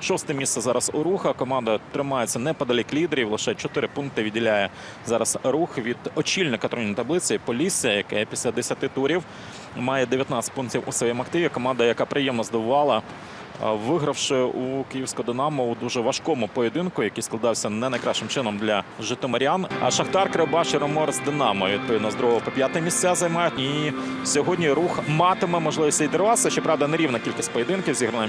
Шосте місце зараз у руха. Команда тримається неподалік лідерів. Лише 4 пункти відділяє зараз рух від очільника турнірної таблиці Полісся, яке після 10 турів має 19 пунктів у своєму активі. Команда, яка приємно здивувала, вигравши у Київського Динамо у дуже важкому поєдинку, який складався не найкращим чином для житомирян. А Шахтар, Кривбаш з Динамо відповідно з другого по п'яте місця займають. І сьогодні рух матиме можливість відірватися. Щоправда, нерівна кількість поєдинків зіграна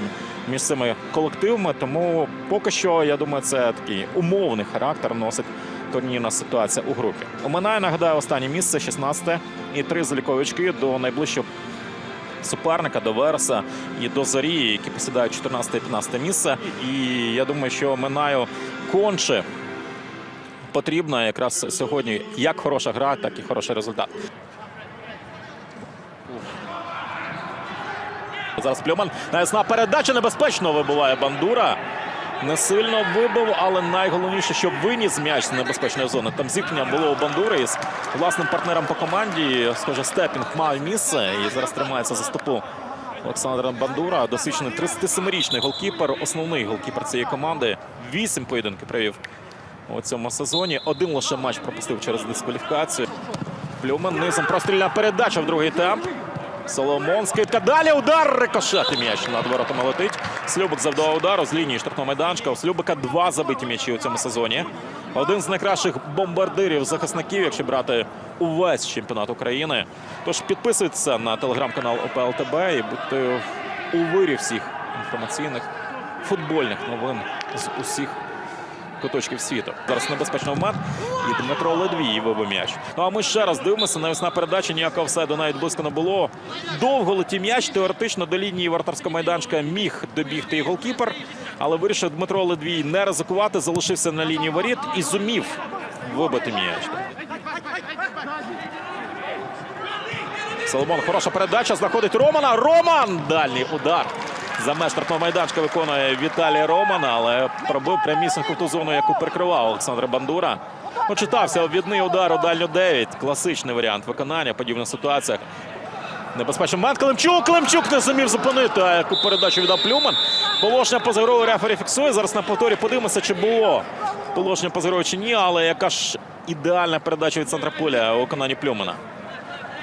між цими колективами. Тому поки що я думаю, це такий умовний характер носить турнірна ситуація у групі. Оминає, нагадаю, останнє місце 16 і три залікові очки до найближчого суперника до Вереса і до Зорі, які посідають 14-15 місце. І я думаю, що Минаю конче потрібна якраз сьогодні як хороша гра, так і хороший результат. Зараз Плюман навісна передача небезпечно вибиває Бандура. Не сильно вибив, але найголовніше, щоб виніс м'яч з небезпечної зони. Там зіткнення було у Бандури із власним партнером по команді. Схоже, Степінг мав місце і зараз тримається за стопу Олександра Бандура. Досвідчений 37-річний голкіпер, основний голкіпер цієї команди. Вісім поєдинків провів у цьому сезоні. Один лише матч пропустив через дискваліфікацію. Плюман низом прострільна передача в другий темп. Соломон скидка. Далі удар. Рикошет м'яч над воротами летить. Слюбик завдав удару з лінії штрафного майданчика. У Слюбика два забиті м'ячі у цьому сезоні. Один з найкращих бомбардирів захисників, якщо брати увесь чемпіонат України. Тож підписуйтеся на телеграм-канал ОПЛ ТБ і будьте у вирі всіх інформаційних футбольних новин з усіх куточків світу. Зараз небезпечний момент. І Дмитро Ледвій вибив м'яч. Ну а ми ще раз дивимося. Навісна передача ніякого офсайду навіть близько не було. Довго летів м'яч. Теоретично до лінії вратарського майданчика міг добігти і голкіпер. Але вирішив Дмитро Ледвій не ризикувати, залишився на лінії воріт і зумів вибити м'яч. Соломон, хороша передача. Знаходить Романа. Роман! Дальній удар. За меж майданчика виконує Віталій Роман, але пробив прямісіньку в ту зону, яку прикривав Олександр Бандура. Почитався обвідний удар у дальню 9. Класичний варіант виконання в подібних ситуаціях. Небезпечний момент. Климчук. Климчук не зумів зупинити, а яку передачу віддав Плюман. Положення поза рефері фіксує. Зараз на повторі подивимося, чи було положення поза чи ні, але яка ж ідеальна передача від центра поля у виконанні Плюмана.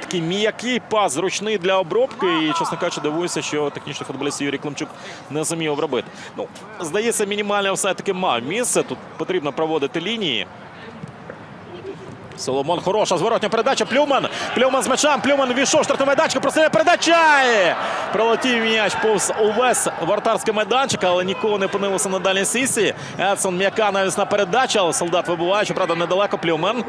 Такий м'який пас, зручний для обробки. І, чесно кажучи, дивуюся, що технічний футболіст Юрій Климчук не зумів обробити. Ну, здається, мінімальне все-таки мав місце. Тут потрібно проводити лінії. Соломон хороша зворотня передача. Плюман. Плюман з м'ячем. Плюман війшов штрафну майданчик. Простріляє передача. Пролетів м'яч повз увесь вартарський майданчик, але нікого не опинилося на дальній сісі. Едсон м'яка навісна передача, але солдат вибуває. Щоправда, недалеко. Плюман.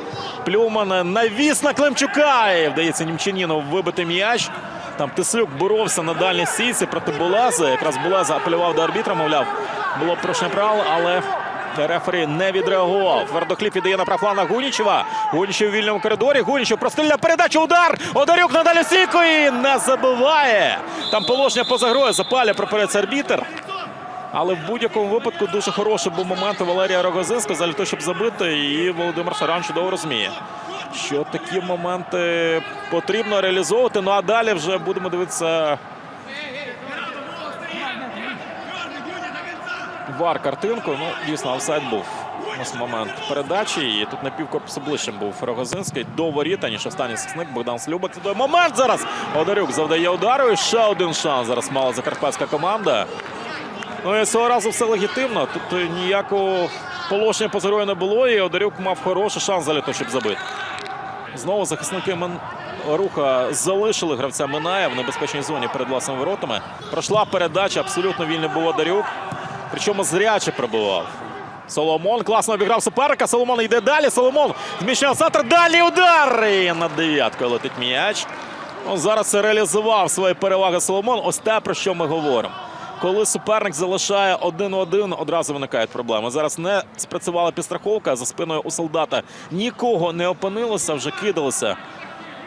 Плюман навіс на Климчука. І вдається Німчаніну вибити м'яч. Там Тислюк боровся на дальній сісі проти Булази. Якраз Булаза апелював до арбітра, мовляв, було б порушення правил, але Рефері не відреагував. Твердохліб віддає на правфлана Гунічева. Гунічев у вільному коридорі. Гунічев прострільна передача. Удар. Одарюк на далі і не забиває. Там положення поза грою. Запаля проперець арбітер. Але в будь-якому випадку дуже хороший був момент Валерія Рогозинського для того, щоб забити. І Володимир Шаран чудово розуміє, що такі моменти потрібно реалізовувати. Ну а далі вже будемо дивитися. Вар картинку. Ну, дійсно, офсайд був у момент передачі. І тут на півкорпусу ближчим був Рогозинський до воріт, ніж останній сисник Богдан Слюбак. Це момент зараз. Одарюк завдає удару. І ще один шанс. Зараз мала закарпатська команда. Ну і цього разу все легітимно. Тут ніякого положення поза грою не було. І Одарюк мав хороший шанс того, щоб забити. Знову захисники Мен... руха залишили гравця Миная в небезпечній зоні перед власними воротами. Пройшла передача, абсолютно вільний був Одарюк. Причому зряче пробивав. Соломон класно обіграв суперника. Соломон йде далі. Соломон зміщав центр. Далі удар. І над дев'яткою летить м'яч. Ну, зараз реалізував свої переваги Соломон. Ось те, про що ми говоримо. Коли суперник залишає один-один, одразу виникають проблеми. Зараз не спрацювала підстраховка за спиною у солдата. Нікого не опинилося, вже кидалося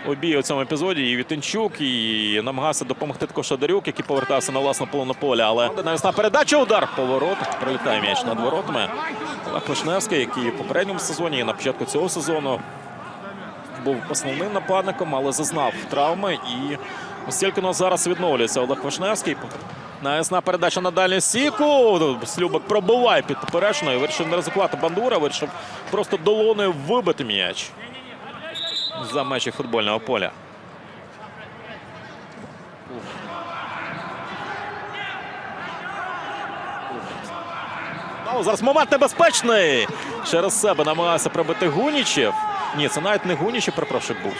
у бій у цьому епізоді. І Вітенчук, і намагався допомогти також Шадарюк, який повертався на власну половину поля. Але навісна передача, удар поворот. Прилітає м'яч над воротами. Олег Вишневський, який в попередньому сезоні і на початку цього сезону був основним нападником, але зазнав травми. І ось тільки но зараз відновлюється Олег Вишневський. Навісна передача на дальню сіку. Слюбик пробиває під поперечною. Вирішив не ризикувати бандура. Вирішив просто долоною вибити м'яч за межі футбольного поля. Ну, зараз момент небезпечний. Через себе намагався пробити Гунічев. Ні, це навіть не Гунічев, перепрошую, був.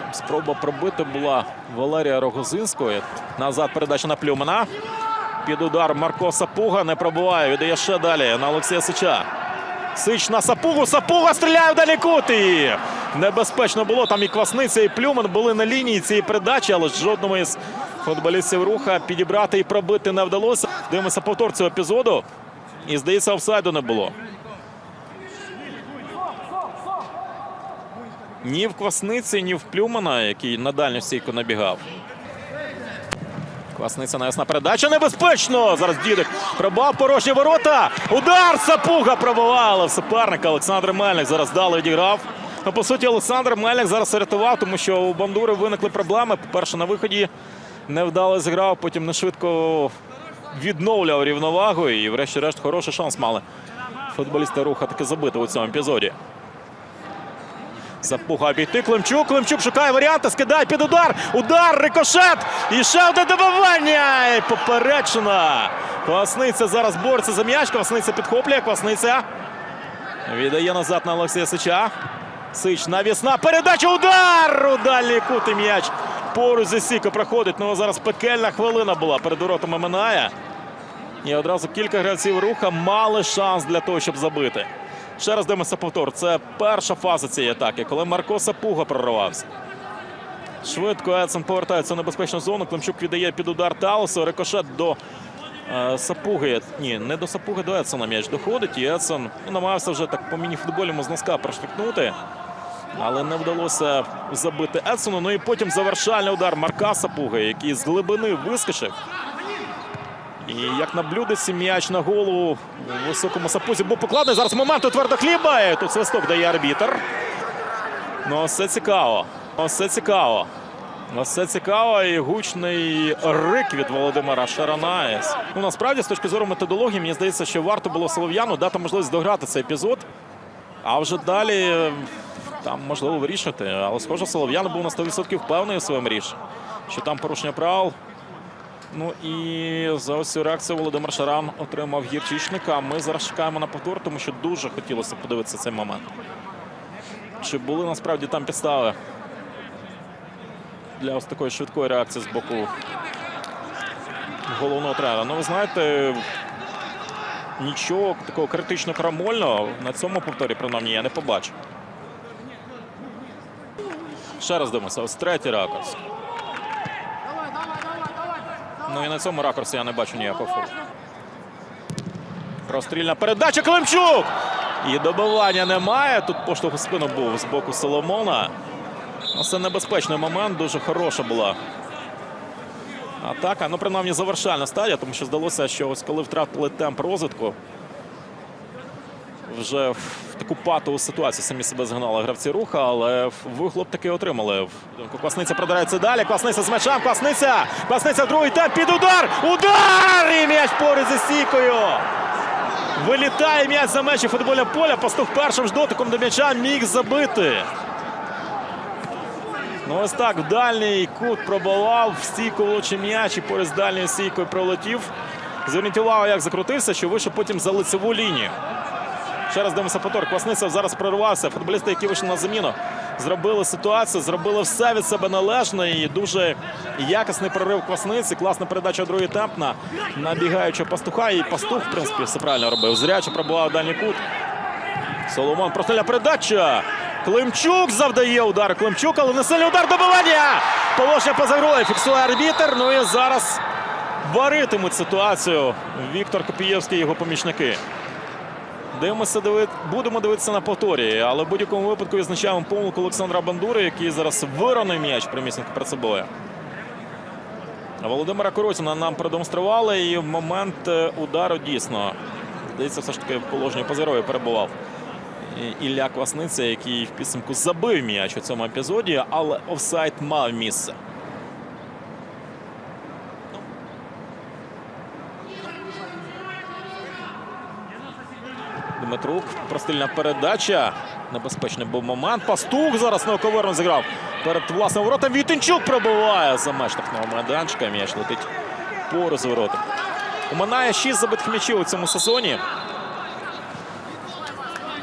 Там спроба пробити була Валерія Рогозинської. Назад передача на Плюмана. Під удар Марко Сапуга не пробуває. Віддає ще далі на Олексія Сича. Сич на Сапугу. Сапуга стріляє в. І небезпечно було. Там і Квасниця, і Плюман були на лінії цієї передачі, але жодному із футболістів руха підібрати і пробити не вдалося. Дивимося повтор цього епізоду. І здається, офсайду не було. Ні в Квасниці, ні в Плюмана, який на дальню стійку набігав. Квасниця навесна передача. Небезпечно! Зараз дідик пробав порожні ворота. Удар Сапуга пробивала в суперника. Олександр Мельник зараз дало відіграв. Ну, по суті, Олександр Мельник зараз рятував, тому що у Бандури виникли проблеми. По-перше, на виході невдало зіграв, потім не швидко відновлював рівновагу. І, врешті-решт, хороший шанс мали футболісти руха таки забити у цьому епізоді. Запуга обійти Климчук. Климчук шукає варіанти, скидає під удар. Удар, рикошет. І ще одне добивання. І поперечина. Квасниця зараз бореться за м'яч. Квасниця підхоплює. Квасниця віддає назад на Олексія Сича. Сич навісна. Передача. Удар! У дальній м'яч. Поруч зі Сіко проходить. Ну зараз пекельна хвилина була перед воротами Минає. І одразу кілька гравців руха мали шанс для того, щоб забити. Ще раз дивимося повтор. Це перша фаза цієї атаки, коли Марко Сапуга прорвався. Швидко Едсон повертається в небезпечну зону. Климчук віддає під удар Талосу. Рикошет до е, Сапуги. Ні, не до Сапуги, до Едсона м'яч доходить. І Едсон намагався вже так по міні-футбольному з носка проштовхнути. Але не вдалося забити Едсону. Ну і потім завершальний удар Марка Сапуги, який з глибини вискочив. І як на блюдеці м'яч на голову у високому сапузі був покладений. Зараз момент у твердохліба. І Тут свисток дає арбітр. Ну, це цікаво. Ось це цікаво. Ось це цікаво і гучний рик від Володимира Шаранаєс. Ну, насправді, з точки зору методології, мені здається, що варто було Солов'яну дати можливість дограти цей епізод. А вже далі там можливо вирішити. Але, схоже, Солов'ян був на 100% впевнений у своєму рішенні, що там порушення правил. Ну і за ось цю реакцію Володимир Шаран отримав гірчичника. Ми зараз чекаємо на повтор, тому що дуже хотілося подивитися цей момент. Чи були насправді там підстави для ось такої швидкої реакції з боку головного тренера? Ну, ви знаєте, нічого такого критично крамольного на цьому повторі, принаймні, я не побачив. Ще раз дивимося, ось третій ракурс. Ну і на цьому ракурсі я не бачу ніякого фолу. Прострільна передача Климчук! І добивання немає. Тут поштовх у спину був з боку Соломона. Ну, Це небезпечний момент, дуже хороша була атака. Ну, принаймні, завершальна стадія, тому що здалося, що ось коли втратили темп розвитку, вже в таку патову ситуацію самі себе згнали гравці руха, але вихлоп таки отримали. Квасниця продирається далі. Квасниця з м'ячем. Квасниця! Квасниця в другий темп під удар! Удар! І м'яч поруч зі стійкою. Вилітає м'яч за межі футбольного поля. Пастух першим ж дотиком до м'яча міг забити. Ну ось так в дальній кут пробивав, в стійку влучив м'яч і поряд з дальньою стійкою пролетів. Зверніть увагу, як закрутився, що вийшов потім за лицеву лінію. Ще раз дивимося повтор. Квасниця зараз прорвався. Футболісти, які вийшли на заміну, зробили ситуацію, зробили все від себе належне і дуже якісний прорив Квасниці. Класна передача другий темп на набігаючого пастуха. І пастух, в принципі, все правильно робив. Зряче пробував дальній кут. Соломон прострільна передача. Климчук завдає удар. Климчук, але не сильний удар добивання. Положення поза грою. Фіксує арбітер. Ну і зараз варитимуть ситуацію Віктор Копієвський і його помічники. Дивимося, диви... будемо дивитися на повторі, але в будь-якому випадку відзначаємо помилку Олександра Бандури, який зараз виронив м'яч примісника перед собою. Володимира Коротіна нам продемонстрували, і в момент е, удару дійсно, здається, все ж таки в положенні позерою перебував Ілля Квасниця, який в підсумку забив м'яч у цьому епізоді, але офсайд мав місце. Дмитрук, простильна передача. Небезпечний був момент. Пастух зараз неоковерно зіграв перед власним воротом. Вітенчук пробиває за меж штрафного майданчика. М'яч летить поруч ворота. Оминає 6 забитих м'ячів у цьому сезоні.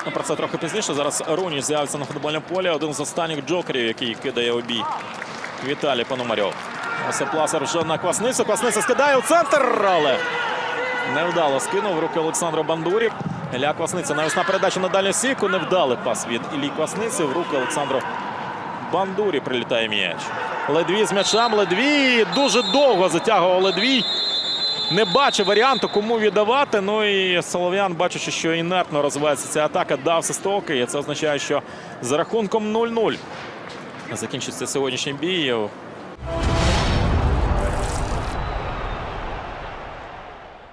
Ну, Про це трохи пізніше. Зараз Руніч з'явиться на футбольному полі. Один з останніх джокерів, який кидає у бій. Віталій Пономарьов. Ось Пласер вже на Квасницю. Квасниця скидає у центр, але невдало скинув руки Олександру Бандурі. Ілля Квасниця навесна передача на дальню сіку. Невдалий пас від Іллі Квасниці. В руки Олександру Бандурі прилітає м'яч. Ледвій з м'ячем. Ледвій дуже довго затягував Ледвій. Не бачив варіанту, кому віддавати. Ну і Солов'ян, бачачи, що інертно розвивається ця атака, дав свисток. І це означає, що за рахунком 0-0 закінчиться сьогоднішній бій.